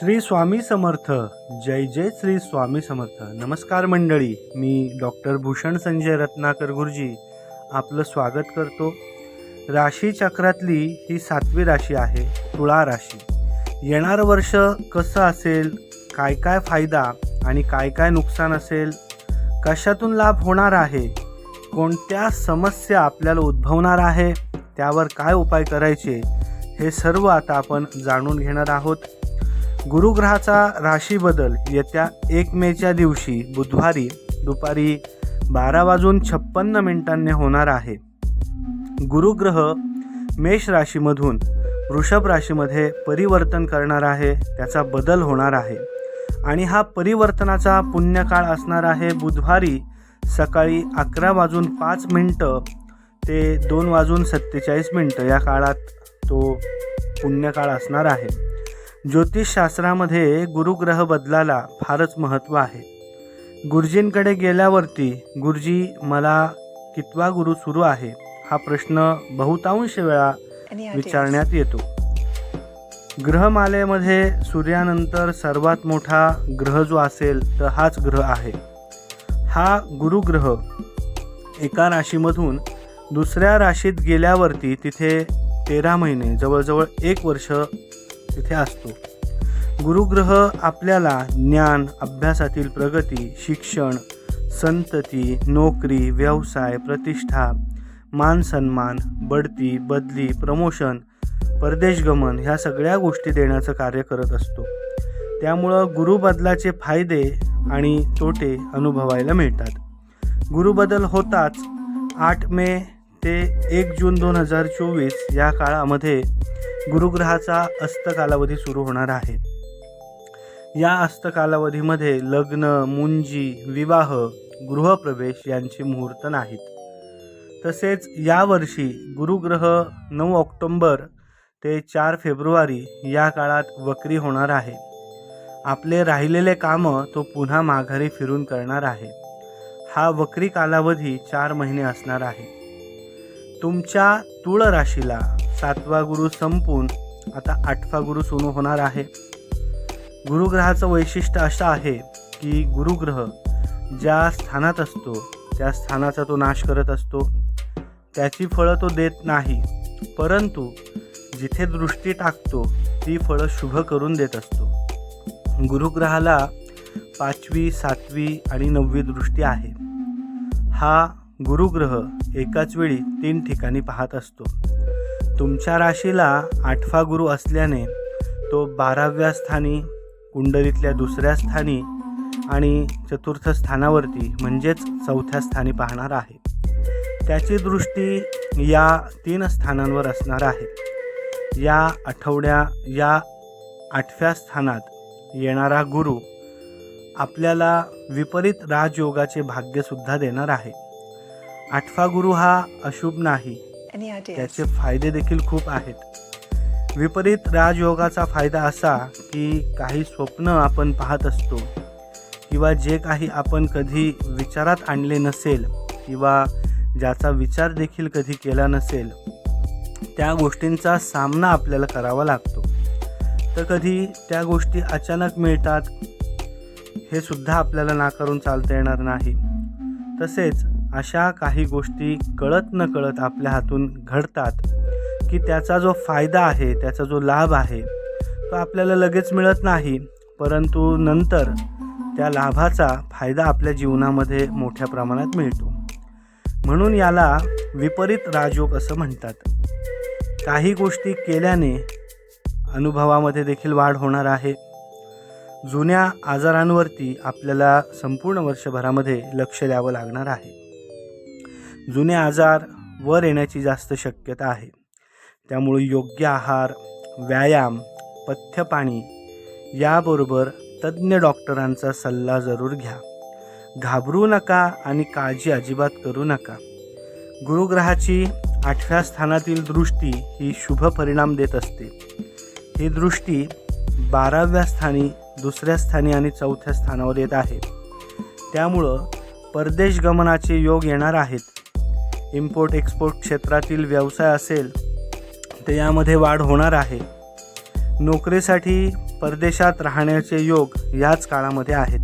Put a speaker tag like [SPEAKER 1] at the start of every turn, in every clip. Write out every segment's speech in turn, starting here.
[SPEAKER 1] श्री स्वामी समर्थ. जय जय श्री स्वामी समर्थ. नमस्कार मंडळी मी डॉक्टर भूषण संजय रत्नाकर गुरुजी आपलं स्वागत करतो. राशी चक्रातली ही सातवी राशी आहे तुळा राशी. येणारं वर्ष कसं असेल काय काय फायदा आणि काय काय नुकसान असेल कशातून लाभ होणार आहे कोणत्या समस्या आपल्याला उद्भवणार आहे त्यावर काय उपाय करायचे हे सर्व आता आपण जाणून घेणार आहोत. गुरुग्रहाचा राशी बदल येत्या एक मेच्या दिवशी बुधवारी दुपारी बारा वाजून छप्पन्न मिनिटांनी होणार आहे. गुरुग्रह मेष राशीमधून वृषभ राशीमध्ये परिवर्तन करणार आहे त्याचा बदल होणार आहे. आणि हा परिवर्तनाचा पुण्यकाळ असणार आहे बुधवारी सकाळी अकरा वाजून पाच मिनटं ते दोन वाजून सत्तेचाळीस मिनटं या काळात तो पुण्यकाळ असणार आहे. ज्योतिषशास्त्रामध्ये गुरुग्रह बदलाला फारच महत्त्व आहे. गुरुजींकडे गेल्यावरती गुरुजी मला कितवा गुरु सुरू आहे? हा प्रश्न बहुतांश वेळा विचारण्यात येतो. ग्रहमालेमध्ये सूर्यानंतर सर्वात मोठा ग्रह जो असेल तर हाच ग्रह आहे. हा गुरुग्रह एका राशीमधून दुसऱ्या राशीत गेल्यावरती तिथे तेरा महिने जवळजवळ एक वर्ष तिथे असतो. गुरुग्रह आपल्याला ज्ञान अभ्यासातील प्रगती शिक्षण संतती नोकरी व्यवसाय प्रतिष्ठा मान सन्मान बढती बदली प्रमोशन परदेशगमन ह्या सगळ्या गोष्टी देण्याचं कार्य करत असतो. त्यामुळं गुरुबदलाचे फायदे आणि तोटे अनुभवायला मिळतात. गुरुबदल होताच आठ मे ते एक जून दोन हजार चोवीस या काळामध्ये गुरुग्रहाचा अस्त कालावधी सुरू होणार आहे. या अस्त कालावधीमध्ये लग्न मुंजी विवाह गृहप्रवेश यांची मुहूर्त नाहीत. तसेच यावर्षी गुरुग्रह नऊ ऑक्टोंबर ते चार फेब्रुवारी या काळात वक्री होणार आहे. आपले राहिलेले कामं तो पुन्हा माघारी फिरून करणार आहे. हा वक्री कालावधी चार महिने असणार आहे. तुमच्या तुळ राशीला सातवा गुरु संपून आता आठवा गुरु सुरू होणार आहे. गुरुग्रहाचं वैशिष्ट्य असं आहे की गुरुग्रह ज्या स्थानात असतो त्या स्थानाचा तो नाश करत असतो. त्याची फळं तो देत नाही परंतु जिथे दृष्टी टाकतो ती फळं शुभ करून देत असतो. गुरुग्रहाला पाचवी सातवी आणि नववी दृष्टी आहे. हा गुरुग्रह एकाच वेळी तीन ठिकाणी पाहत असतो. तुमच्या राशीला आठवा गुरु असल्याने तो बाराव्या स्थानी कुंडलीतल्या दुसऱ्या स्थानी आणि चतुर्थ स्थानावरती म्हणजेच चौथ्या स्थानी पाहणार आहे. त्याची दृष्टी या तीन स्थानांवर असणार आहे. या आठवड्या या आठव्या स्थानात येणारा गुरु आपल्याला विपरीत राजयोगाचे भाग्यसुद्धा देणार आहे. आठवा गुरु हा अशुभ नाही. त्याचे फायदे देखील खूप आहेत. विपरीत राजयोगाचा फायदा असा की काही स्वप्न आपण पाहत असतो किंवा जे काही आपण कधी विचारात आणले नसेल किंवा ज्याचा विचार देखील कधी केला नसेल त्या गोष्टींचा सामना आपल्याला करावा लागतो. तर कधी त्या गोष्टी अचानक मिळतात हे सुद्धा आपल्याला नाकारून चालता येणार नाही. तसेच अशा काही गोष्टी कळत न कळत आपल्या हातून घडतात की त्याचा जो फायदा आहे त्याचा जो लाभ आहे तो आपल्याला लगेच मिळत नाही. परंतु नंतर त्या लाभाचा फायदा आपल्या जीवनामध्ये मोठ्या प्रमाणात मिळतो. म्हणून याला विपरीत राजयोग असं म्हणतात. काही गोष्टी केल्याने अनुभवामध्ये देखील वाढ होणार आहे. जुन्या आजारांवरती आपल्याला संपूर्ण वर्षभरामध्ये लक्ष द्यावं लागणार आहे. जुने आजार वर येण्याची जास्त शक्यता आहे. त्यामुळे योग्य आहार व्यायाम पथ्य पाणी याबरोबर तज्ज्ञ डॉक्टरांचा सल्ला जरूर घ्या. घाबरू नका आणि काळजी अजिबात करू नका. गुरुग्रहाची आठव्या स्थानातील दृष्टी ही शुभ परिणाम देत असते. ही दृष्टी बाराव्या स्थानी दुसऱ्या स्थानी आणि चौथ्या स्थानावर येत आहे. त्यामुळं परदेश गमनाचे योग येणार आहेत. इम्पोर्ट एक्सपोर्ट क्षेत्रातील व्यवसाय असेल तर यामध्ये वाढ होणार आहे. नोकरीसाठी परदेशात राहण्याचे योग याच काळामध्ये आहेत.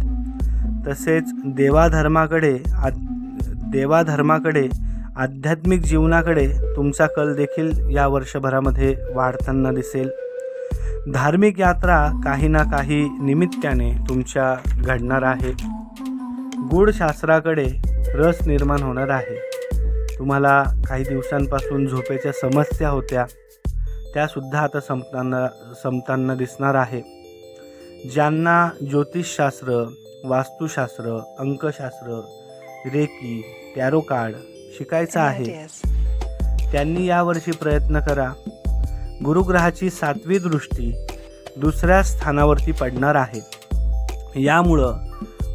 [SPEAKER 1] तसेच देवाधर्माकडे आ देवाधर्माकडे आध्यात्मिक जीवनाकडे तुमचा कल देखील या वर्षभरामध्ये वाढताना दिसेल. धार्मिक यात्रा काही ना काही निमित्ताने तुमच्या घडणार आहे. गूढशास्त्राकडे रस निर्माण होणार आहे. तुम्हाला काही दिवसांपासून झोपेच्या समस्या होत्या त्यासुद्धा आता संपताना संपताना दिसणार आहे. ज्यांना ज्योतिषशास्त्र वास्तुशास्त्र अंकशास्त्र रेकी टॅरो कार्ड शिकायचं आहे त्यांनी यावर्षी प्रयत्न करा. गुरुग्रहाची सातवी दृष्टी दुसऱ्या स्थानावरती पडणार आहे. यामुळं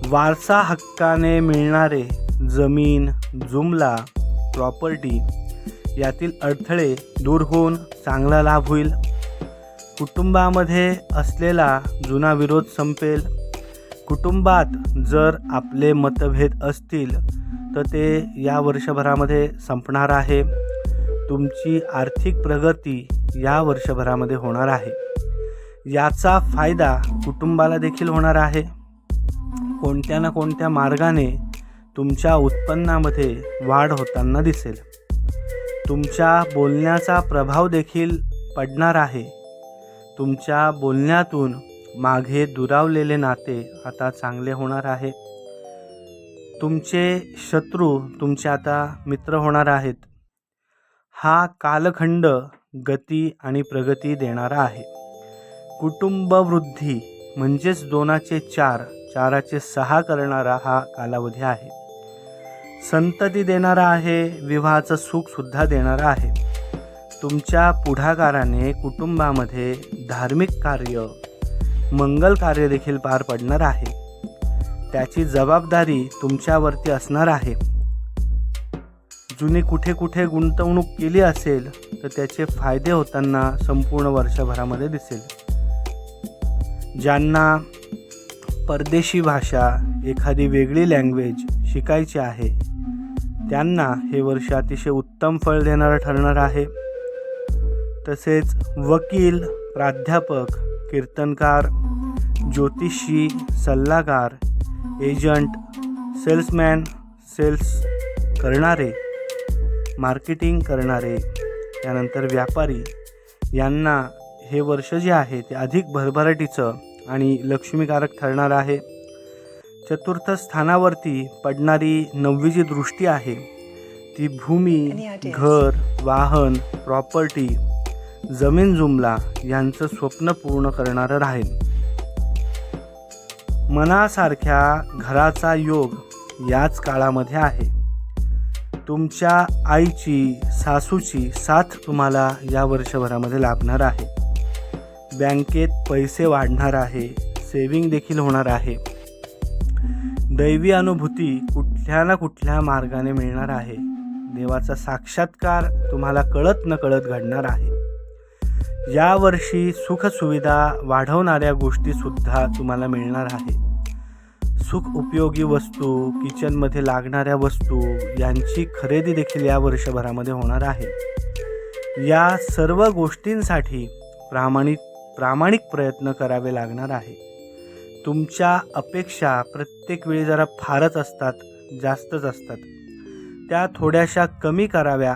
[SPEAKER 1] वारसा हक्काने मिळणारे जमीन जुमला प्रॉपर्टी यातील अडथळे दूर होऊन चांगला लाभ होईल. कुटुंबामध्ये असलेला जुना विरोध संपेल. कुटुंबात जर आपले मतभेद असतील तर ते या वर्षभरामध्ये संपणार आहे. तुमची आर्थिक प्रगती या वर्षभरामध्ये होणार आहे. याचा फायदा कुटुंबाला देखील होणार आहे. कोणत्या ना कोणत्या मार्गाने तुमच्या उत्पन्नामध्ये वाढ होताना दिसेल. तुमच्या बोलण्याचा प्रभाव देखील पडणार आहे. तुमच्या बोलण्यातून मागे दुरावलेले नाते आता चांगले होणार आहे. तुमचे शत्रू तुमचे आता मित्र होणार आहेत. हा कालखंड गती आणि प्रगती देणारा आहे. कुटुंबवृद्धी म्हणजेच दोनाचे चार चाराचे सहा करणारा हा कालावधी आहे. संतती देणारा आहे विवाहाचं सुखसुद्धा देणारा आहे. तुमच्या पुढाकाराने कुटुंबामध्ये धार्मिक कार्य मंगल कार्य देखील पार पडणार आहे. त्याची जबाबदारी तुमच्यावरती असणार आहे. जुनी कुठे कुठे गुंतवणूक केली असेल तर त्याचे फायदे होताना संपूर्ण वर्षभरामध्ये दिसेल. ज्यांना परदेशी भाषा एखादी वेगळी लँग्वेज शिकायची आहे त्यांना हे वर्ष अतिशय उत्तम फळ देणारं ठरणार आहे. तसेच वकील प्राध्यापक कीर्तनकार ज्योतिषी सल्लागार एजंट सेल्समॅन सेल्स करणारे मार्केटिंग करणारे त्यानंतर व्यापारी यांना हे वर्ष जे आहे ते अधिक भरभराटीचं आणि लक्ष्मीकारक ठरणार आहे. चतुर्थ स्थानावरती पडणारी नववी जी दृष्टी आहे. ती भूमी घर वाहन प्रॉपर्टी जमीन जुमला यांचं स्वप्न पूर्ण करणारं राहील. मनासारख्या घराचा योग याच काळामध्ये आहे. तुमच्या आईची सासूची साथ तुम्हाला या वर्षभरामध्ये लाभणार आहे. बँकेत पैसे वाढणार आहे सेविंग देखील होणार आहे. दैवी अनुभूती कुठल्या ना कुठल्या मार्गाने मिळणार आहे. देवाचा साक्षात्कार तुम्हाला कळत न कळत घडणार आहे. यावर्षी सुखसुविधा वाढवणाऱ्या गोष्टीसुद्धा तुम्हाला मिळणार आहे. सुख उपयोगी वस्तू किचनमध्ये लागणाऱ्या वस्तू यांची खरेदी देखील या वर्षभरामध्ये होणार आहे. या सर्व गोष्टींसाठी प्रामाणिक प्रामाणिक प्रयत्न करावे लागणार आहे. तुमच्या अपेक्षा प्रत्येक वेळी जरा फारच असतात जास्तच असतात. त्या थोड्याशा कमी कराव्या.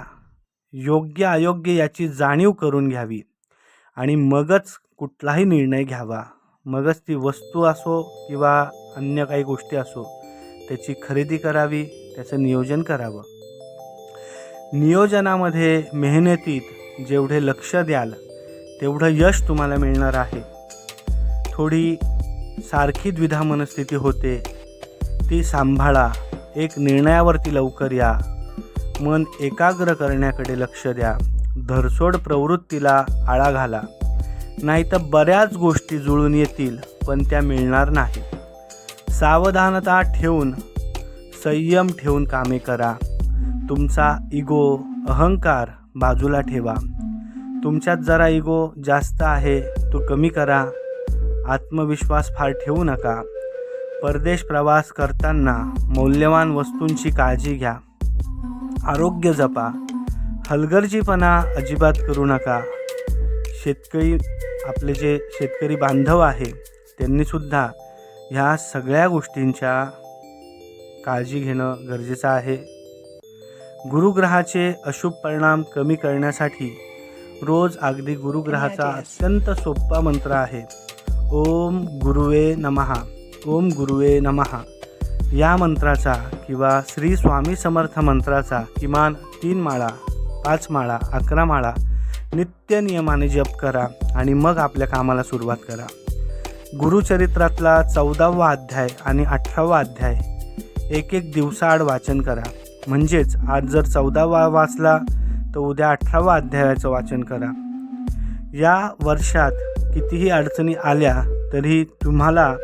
[SPEAKER 1] योग्य अयोग्य याची जाणीव करून घ्यावी. आणि मगच कुठलाही निर्णय घ्यावा. मगच ती वस्तू असो किंवा अन्य काही गोष्टी असो त्याची खरेदी करावी त्याचं नियोजन करावं. नियोजनामध्ये मेहनतीत जेवढे लक्ष द्याल तेवढं यश तुम्हाला मिळणार आहे. थोडी सारखी द्विधा मनस्थिती होते. ती सांभाळा एक निर्णयावरती लवकर या. मन एकाग्र करण्याकडे लक्ष द्या. धरसोड प्रवृत्तीला आळा घाला. नाही तर बऱ्याच गोष्टी जुळून येतील पण त्या मिळणार नाही. सावधानता ठेवून संयम ठेवून कामे करा. तुमचा इगो अहंकार बाजूला ठेवा. तुमच्यात जरा इगो जास्त आहे तो कमी करा. आत्मविश्वास फार ठेवू नका. परदेश प्रवास करताना मौल्यवान वस्तूंची काळजी घ्या. आरोग्य जपा. हलगर्जीपणा अजिबात करू नका. शेतकरी आपले जे शेतकरी बांधव आहे त्यांनीसुद्धा ह्या सगळ्या गोष्टींच्या काळजी घेणं गरजेचं आहे. गुरुग्रहाचे अशुभ परिणाम कमी करण्यासाठी रोज अगदी गुरुग्रहाचा अत्यंत सोपा मंत्र आहे. ओम गुरुवे नमहा ओम गुरुवे नमहा या मंत्राचा किंवा श्री स्वामी समर्थ मंत्राचा किमान तीन माळा पाच माळा अकरा माळा नित्य नियमाने जप करा आणि मग आपल्या कामाला सुरुवात करा. गुरुचरित्रातला चौदावा अध्याय आणि अठरावा अध्याय एक एक दिवसाआड वाचन करा. म्हणजेच आज जर चौदावा वाचला तर उद्या अठरावा अध्यायाचं वाचन करा. या वर्षात कितीही अडचणी आल्या तरी तुम्हाला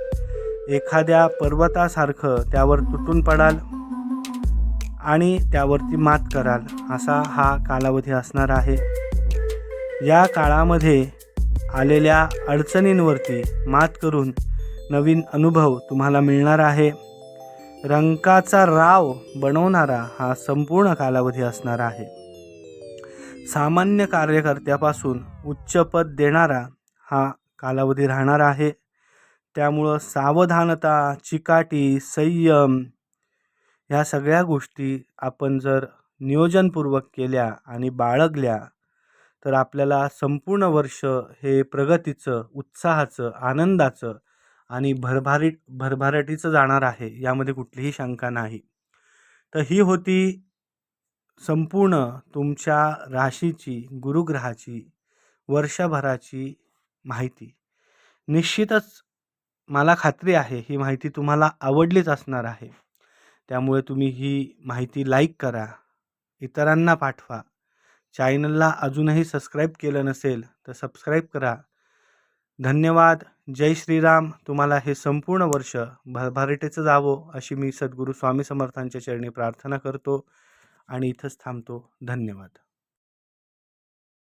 [SPEAKER 1] एखाद्या पर्वतासारखं त्यावर तुटून पडाल आणि त्यावरती मात कराल असा हा कालावधी असणार आहे. या काळामध्ये आलेल्या अडचणींवरती मात करून नवीन अनुभव तुम्हाला मिळणार आहे. रंकाचा राव बनवणारा हा संपूर्ण कालावधी असणार आहे. सामान्य कार्यकर्त्यापासून उच्च पद देणारा हा कालावधी राहणार आहे. त्यामुळं सावधानता चिकाटी संयम ह्या सगळ्या गोष्टी आपण जर नियोजनपूर्वक केल्या आणि बाळगल्या तर आपल्याला संपूर्ण वर्ष हे प्रगतीचं उत्साहाचं आनंदाचं आणि भरभारीट भरभराटीचं जाणार आहे यामध्ये कुठलीही शंका नाही. तर ही होती संपूर्ण तुमच्या राशीची गुरुग्रहाची वर्षभराची माहिती. निश्चितच मला खात्री आहे ही माहिती तुम्हाला आवडलीच असणार आहे. त्यामुळे तुम्ही ही माहिती लाईक करा इतरांना पाठवा. चॅनलला अजूनही सबस्क्राईब केलं नसेल तर सबस्क्राईब करा. धन्यवाद. जय श्रीराम. तुम्हाला हे संपूर्ण वर्ष भरभराटीचं जावं अशी मी सद्गुरू स्वामी समर्थांच्या चरणी प्रार्थना करतो आणि इथंच थांबतो. धन्यवाद.